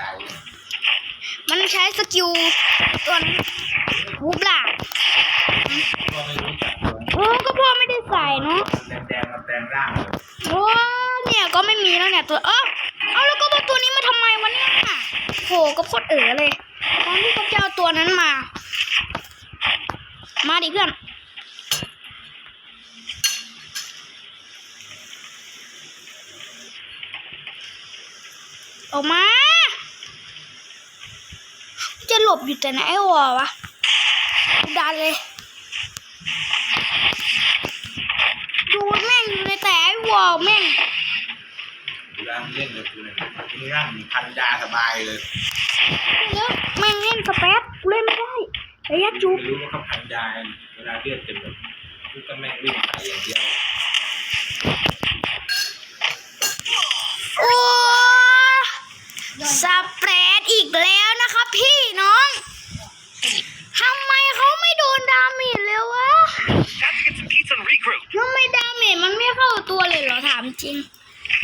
ตายมันใช้สกิลตัวนั้นวูบหลาก็ไม่รู้จักตัวโอ้ก็พ่อไม่ได้ใส่เนาะแดงๆมาแปลงร่างเลยโอ้เนี่ยก็ไม่มีแล้วเนี่ยตัวเออเอาแล้วก็มาตัวนี้มาทำไมวะเนี่ยโหก็โคตรเอ๋อเลยตอนที่เขาจะเอาตัวนั้นมา มาดิเพื่อนออกมาจะห ลบอยู่แต่ไหนวะวะดันเลยดูแม่งอยู่ในแต่ไอ้วอแม่งร่างเล่นกับกูเนี่ยนี่ร่างพันยาสบายเลยแล้วแม่งเล่นสเปซกูเล่นไม่ได้ระยะจุบรู้ว่าเขาพันยาเวลาเลือดเต็มแบบกูก็แม่งวิ่งใส่อย่างเดียว โอ้สเปรดอีกแล้วนะครับพี่น้องทำไมเขาไม่โดนดาเมจเลยวะ Time to get some pizza and regroup. ทำไมดาเมจมันไม่เข้าตัวเลยเหรอถามจริง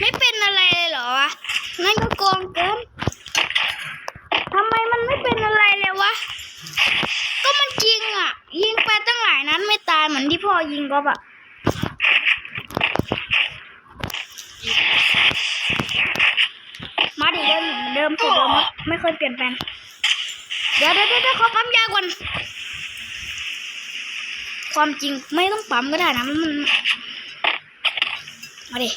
ไม่เป็นอะไรเลยเหรอวะนั่นก็โกองเกินทำไมมันไม่เป็นอะไรเลยวะ ก็มันจริงอะ ยิงไปตั้งหลายนัดไม่ตายเหมือนที่พ่อยิง ก็แบบมาดิเดิมเดิมสุดเดิมไม่เคยเปลี่ยนแปลงเดี๋ยวเดี๋ยวเดี๋ยวขอปั๊มยาก่อนความจริงไม่ต้องปั๊มก็ได้นะมันมาดิ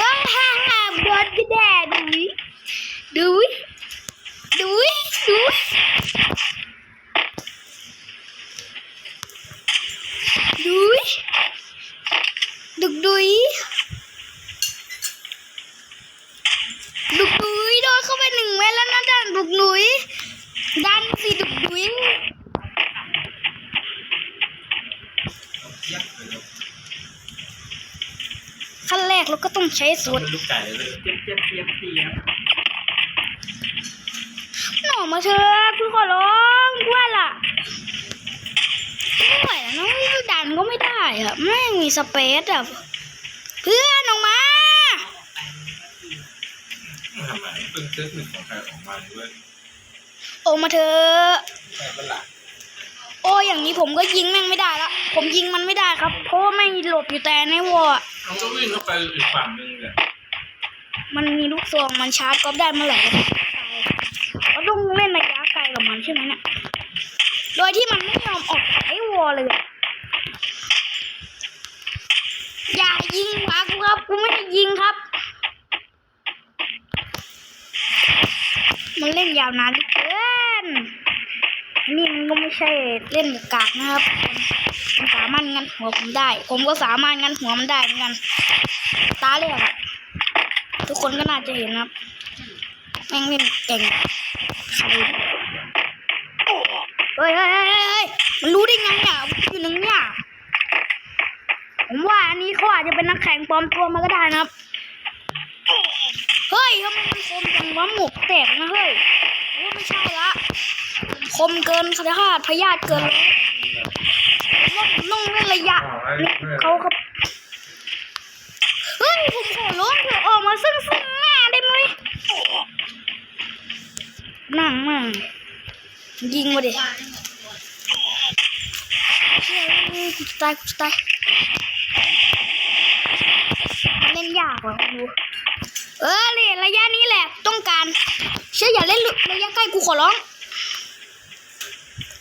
ว้าฮ่าฮ่าบอดก็ได้ดูวิดูวิดูวิดูวิดูวิดุกดุยดุกดุยโดนเข้าไปหนึ่งเม็ดแล้วนะดันดุกดุยดันสิดุกดุย เทียบเลย ขั้นแรกเราก็ต้องใช้สูตรลูกไก่เลยเทียบเทียบเทียบเทียบหน่อมาเถอะพี่ขอร้องว่าล่ะไม่ไหวแล้วนะดันก็ไม่ได้อะแม่มีสเปซอะเพื่อนออกมาทำไมเป็นเซตหนึ่งของใครของมันด้วยออกมาเถอะโอ้อย่างนี้ผมก็ยิงแม่งไม่ได้ละผมยิงมันไม่ได้ครับ เพราะว่าแม่งหลบอยู่แต่ในวอล มันก็วิ่งเข้าไปอีกฝั่งหนึงเลยมันมีลูกซองมันชาร์จก็ได้มื่อไหร่ก็ตายเราต้องเล่นระยะไกลกับมันใช่ไหมเนี่ย โดยที่มันไม่ยอมออกจากไอ้วอลเลยอะอย่ายิงวะกูครับ กูไม่ได้ยิงครับ มันเล่นยาวนานเหลือเกินนี่มันก็ไม่ใช่เล่นกากนะครับ มันสามารถงันหัวผมได้ ผมก็สามารถงันหัวมันได้เหมือนกัน ตาเรียกอะทุกคนก็น่าจะเห็นครับ แม่งเล่นเก่งใครเฮ้ยเฮ้ยเฮ้ยเฮ้ยมันรู้ได้ไงอะมันอยู่หนึ่งเนี่ยผมว่าอันนี้เขาอาจจะเป็นนักแข่งปลอมตัวมาก็ได้นะครับ เฮ้ยทำไมมันคมจังวะหมวกแตกนะเฮ้ยโอ้ไม่ใช่ละ คมเกินคาดพยาธิเกินแล้วผมว่าผม ต้องเล่นระยะนี่เขาครับเฮ้ยผมขอร้องเถอะออกมาซึ่งซึ่งหน้าได้ไหมนั่งมั่งยิงมาดิเฮ้ยกูจะตายกูจะตายมันเล่นยากว่ะกูเออเลยระยะนี้แหละ ต้องการเชื่ออย่าเล่นระยะใกล้กูขอร้อง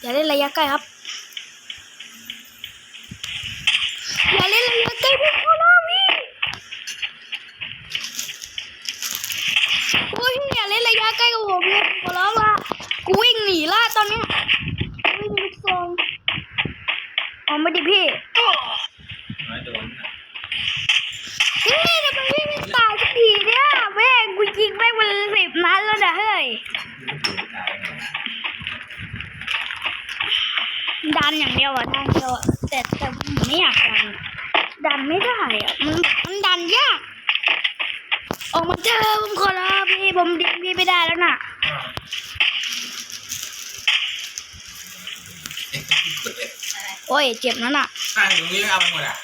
อย่าเล่นระยะใกล้ครับ อย่าเล่นระยะใกล้กูขอร้องพี่ โอ้ยอย่าเล่นระยะใกล้กับ ผมเลยขอร้องละกูวิ่งหนีล่ะตอนนี้ยวิ่งลูกซองออกมาดิพี่ น้อยโดนนะ เฮ้ยทำไมวิ่งไม่ตายสักทีเนี่ยแม่งกูยิงแม่งเป็นสิบนัดแล้วนะเฮ้ย ไม่ถูกตายนะ ดันอย่างเดียวอะดันเดียวอะแต่แต่ผมไม่อยากดัน ดันไม่ได้อะมันมันดันยาก ออกมาเถอะผมขอร้องพี่ผมดิ้นพี่ ไม่ได้แล้วน่ะโอ้ยเจ็บนั่นน่ะข้างอย่างนี้เอาหมดอะ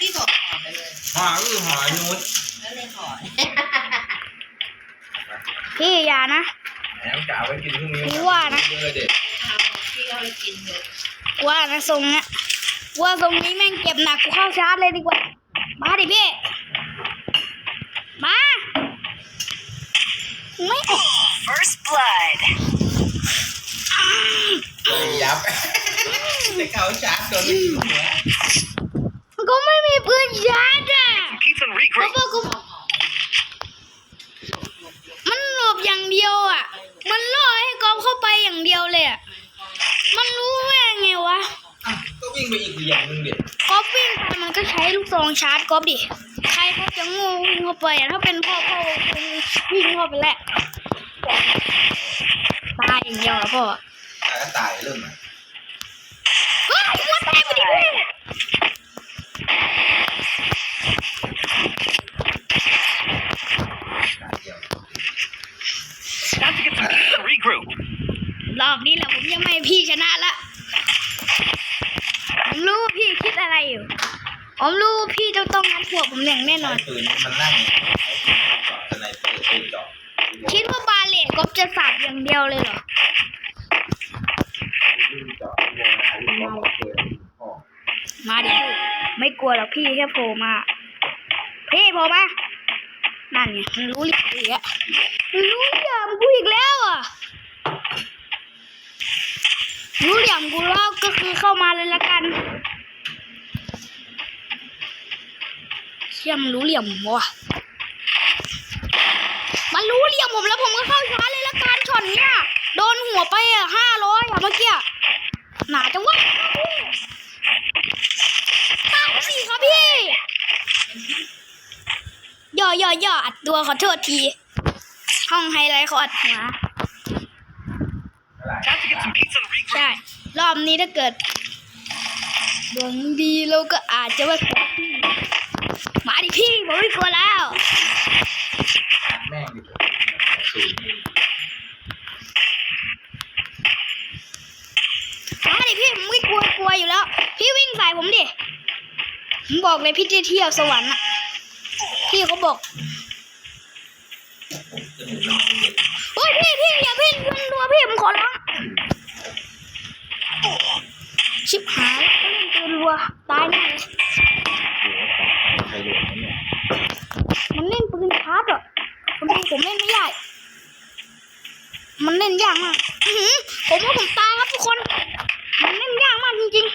พี่บอกห่อไปเลยห่อก็คือห่อนู้นแล้วเลยห่อพี่อย่านะแหมกะเอาไว้กินพรุ่งนี้พี่ว่านะเยอะเด็ดพี่เอาไปกินเถอะว่านะทรงเนี้ยว่าทรงนี้แม่งเก็บหนักกูเข้าชาร์จเลยดีกว่า มาดิพี่ มาไม่ออก First blood. เลยยับ จะเข้าชาร์จโดนไม่ ก็ไม่มีปืนชาร์จอะเขาบอกกูมันหลบอย่างเดียวอะ มันล่อให้กอมเข้าไปอย่างเดียวเลยอะ มันรู้แม่งไงวะ ก็วิ่งไปอีกอย่างหนึงเด็ดก๊อฟวิ่งไปมันก็ใช้ลูกซองชาร์จก๊อฟดิ ใครเขาจะง่วิ่งเข้าไปอะถ้าเป็นพ่อพ่อคงวิ่งเข้าไปแหล้วตายอย่างเดียวอะพ่อตายก็ตายเรื่องไหน รอบนี้แหละผมยังไม่พี่ชนะละผมรู้พี่คิดอะไรอยู่ ผมรู้พี่จะต้องงัดหัวผมอย่างแน่นอนใช้ปืนมันนั่งใช้ปืนเจาะสไนเปอร์ไอ้เจาะคิดว่าบาเลตก๊อฟจะสับอย่างเดียวเลยเหรอ เจาะวอลได้วิ่งวอลเกินพ่อ มาดิพี่ไม่กลัวหรอกพี่แค่โผล่มาพี่โผล่มานั่นไงมันรู้เหลี่ยมกูอีกแล้วมันรู้เหลี่ยมกูอีกแล้วอะรู้เหลี่ยมกูแล้วก็คือเข้ามาเลยละกันเชี่ยมรู้เหลี่ยมวะมันรู้เหลี่ยมผมแล้วผมก็เข้าช้าเลยละกันช็อตเนี้ยโดนหัวไปอะห้าร้อยอะเมื่อกี้หนาจังวะ พี่ตายสิครับพี่ย่อย่อย่ออัดตัวขอโทษที ห้องไฮไลท์เขาอัดหัว Time to get some keys and regroup. ใช่รอบนี้ถ้าเกิดดวงดีเราก็อาจจะว่าพี่มาดิพี่ผมไม่กลัวแล้วอัดแม่งดิศูนย์มาดิพี่ผมไม่กลัวกลัวอยู่แล้วพี่วิ่งใส่ผมดิ ผมบอกเลยพี่จะเที่ยวสวรรค์อะพี่เขาบอกโอ้ยพี่พี่อย่าพี่ยิงรัวพี่ผมขอร้องชิบหายเล่นปืนรัวตายแน่เลยมันเล่นปืนชาร์จอะคนผมเล่นไม่ได้ มันเล่นยากมากผมว่าผมตายครับทุกคน มันเล่นยากมากจริง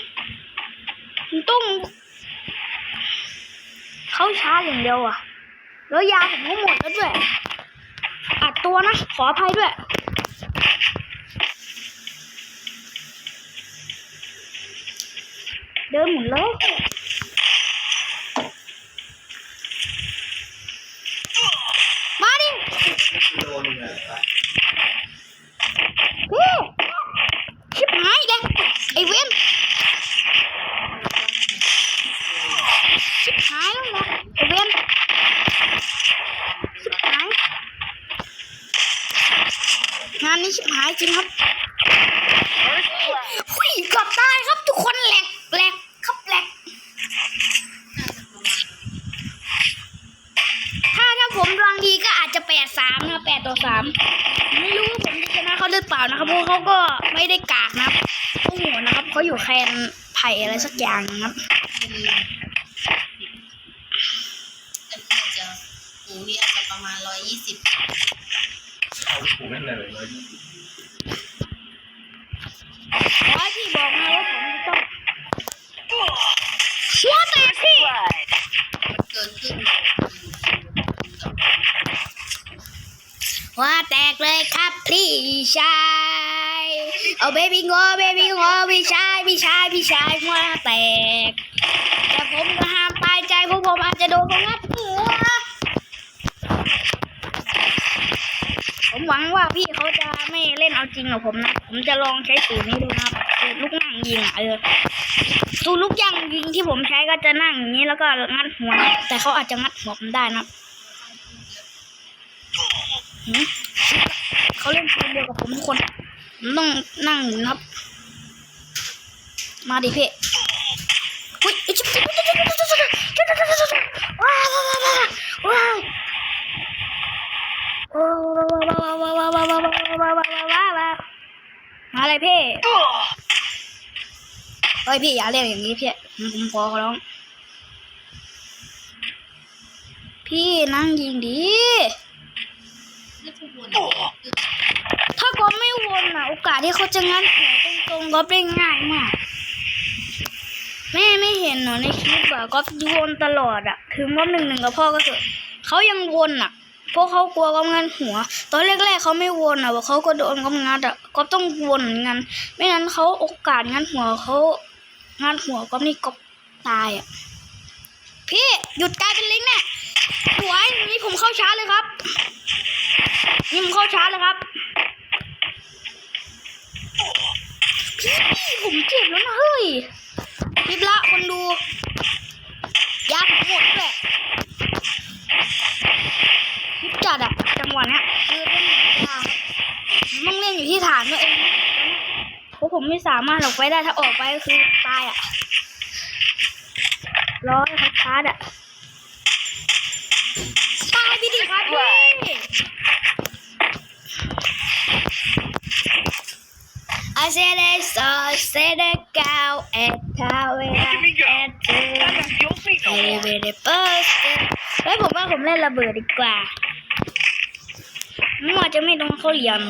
ๆผมต้อง เข้าชาร์จ อย่างเดียวอะ แล้วยาผมก็หมดแล้วด้วย อัดตัวนะ ขออภัยด้วย เดินหมุนเลยมาดิ โดนเนี่ย พี่ชิบหายแล้วไอ้เว้นชิบหายแล้วนะไอ้เว้นชิบหายงานนี้ชิบหาย จริงครับ First blood. หุยเกือบตายครับทุกคนแหลกแหลกครับแหลกถ้าถ้าผมดวงดีก็อาจจะแปดสามนะแปดต่อสามไม่รู้ว่าผมจะชนะเขาหรือเปล่านะครับเพราะเขาก็ไม่ได้กากนะครับเขาหัวนะครับเขาอยู่แคนไผ่อะไรสักอย่างนะครับเป็นแต่พี่อาจจะหูนี่อาจจะประมาณร้อยยี่สิบเอาถูกนั่นเลยเลยขอให้พี่บอกนะว่าผมจะต้องหัวแตกพี่ Blood. เกินครึ่ง หัวแต กเลยครับพี่ชายเอาเบบี้งอเบบี้งอพี่ชายพี่ชายพี่ชายหัวแตกแต่ผมก็ห้ามตายใจพราะผมอาจจะโดนเขางัดหัวผมหวังว่าพี่เขาจะไม่เล่นเอาจริงกับผมนะ ผมจะลองใช้สูตรนี้ดูนะครับสูตรลูกนั่งยิงเออสูตรลูกย่างยิงที่ผมใช้ก็จะนั่งอย่างนี้แล้วก็งัดหัว แต่เขาอาจจะงัดหัวผมได้นะ เขาเล่นเกมเดียวกับผมทุกคนผมต้องนั่งหมุนครับ มาดิเพ่วุ้ยจิ๊บจิ๊บจิ๊บจิ๊บจิ๊บจิ๊บจิ๊บจิ๊บจิ๊บจิ๊บว้าวว้าวว้าวว้าวมาเลยพี่เฮ้ยพี่อย่าเรียกอย่างนี้พี่ผมขอร้อง พี่นั่งยิงดี ทุกวนถ้าก๊อฟไม่วนอะ โอกาสที่เขาจะงัดหัวตรงๆก๊อฟได้ง่ายมากแม่ไม่เห็นเหรอในคลิปอะก๊อฟวนตลอดอะถึงว่าหนึ่งหนึ่งกับพ่อก็เถอะเขายังวนอะเพราะเขากลัวก๊อฟงัดหัว ตอนแรกๆเขาไม่วนอะว่าเขาก็โดนก๊อฟงัดอะก๊อฟต้องวนเหมือนกันไม่งั้นเขาโอกาสงัดหัวเขางัดหัวก๊อฟนี่ก๊อฟตายอะพี่หยุดกลายเป็นลิงเนี่ย หวยนี้ผมเข้าช้าเลยครับ นี่ผมเข้าช้าเลยครับ พี่ผมเจ็บแล้วนะเฮ้ยคลิปละคนดูยาผมหมดเลยคลิปจัดอะจังหวะเนี้ยคือเป็นยาผมต้องเล่นอยู่ที่ฐานตัวเองเพราะผมไม่สามารถออกไปได้ถ้าออกไปก็คือตายอะร้อยครับชาร์จอะ I said it so I said it go at how it Look at me go. at That fuels me no more. Baby the bus เฮ้ยผมว่าผมเล่นระเบิดดีกว่ามั่วจะไม่โดนเขาเหลี่ยม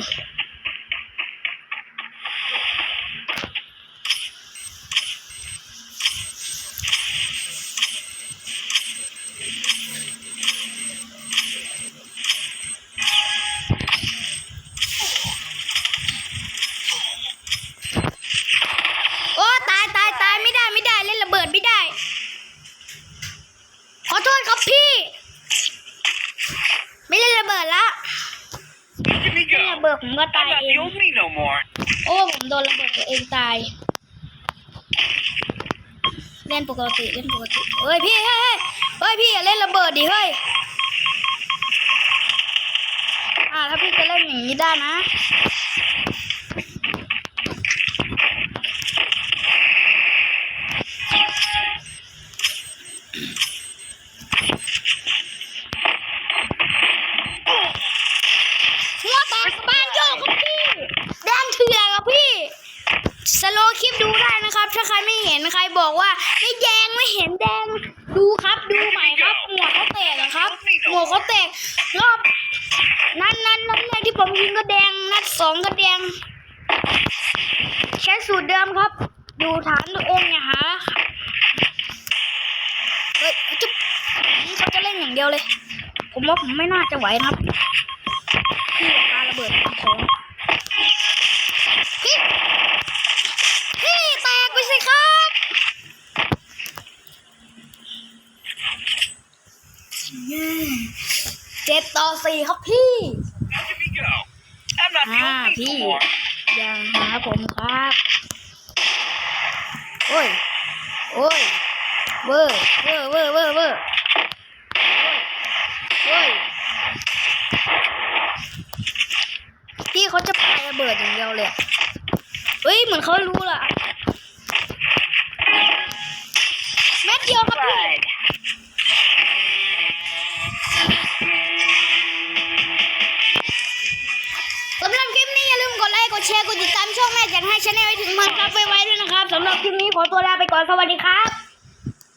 โอ้ตายตายตายไม่ได้ไม่ได้เล่นระเบิดไม่ได้ ขอโทษครับพี่ ไม่เล่นระเบิดละ Look at me เล่น go. ระเบิดผมก็ตาย That เอง fuels me no more. โอ้ผมโดนระเบิดตัวเองตายเล่นปกติเล่นปกติเฮ้ยพี่เฮ้ยเฮ้ยเฮ้ยพี่อย่าเล่นระเบิดดิเฮ้ยอ่าถ้าพี่จะเล่นอย่างนี้ได้นะ หัวแตกบ้านโยกครับพี่แดงเถื่อนครับพี่ สโลว์คลิปดูได้ นะครับ ถ้าใครไม่เห็นใครบอกว่าไม่แดงไม่เห็นแดง ดูครับดูใหม่ครับหัวเขาแตกอะครับหัวเขาแตกรอบนั้นนั้นนัดแรกที่ผมยิงก็แดงนัดสองก็แดงใช้สูตรเดิมครับ ดูฐานตัวเองอย่าหาเฮ้ยจุ๊บนี่เขาจะเล่นอย่างเดียวเลย ผมว่าผมไม่น่าจะไหวนะครับพี่ปาระเบิดของพี่ พี่แตกไปสิครับเจ็ด ต่อสี่ครับพี่ Look at me go. I'm not Ah, fuels me no พี่ more. อย่าหาผมครับ โอ้ย โอ้ย เวอร์เวอร์เวอร์เวอร์เวอร์โอ้ย พี่เขาจะปาระเบิดอย่างเดียวเลยอะเฮ้ย เหมือนเขารู้ละเม็ดเดียวครับพี่ส แชร์ กดติดตามช่องแม่จัดให้ชาแนลให้ถึงมันซับไว้ไว้ด้วยนะครับสำหรับคลิปนี้ขอตัวลาไปก่อนสวัสดีครับ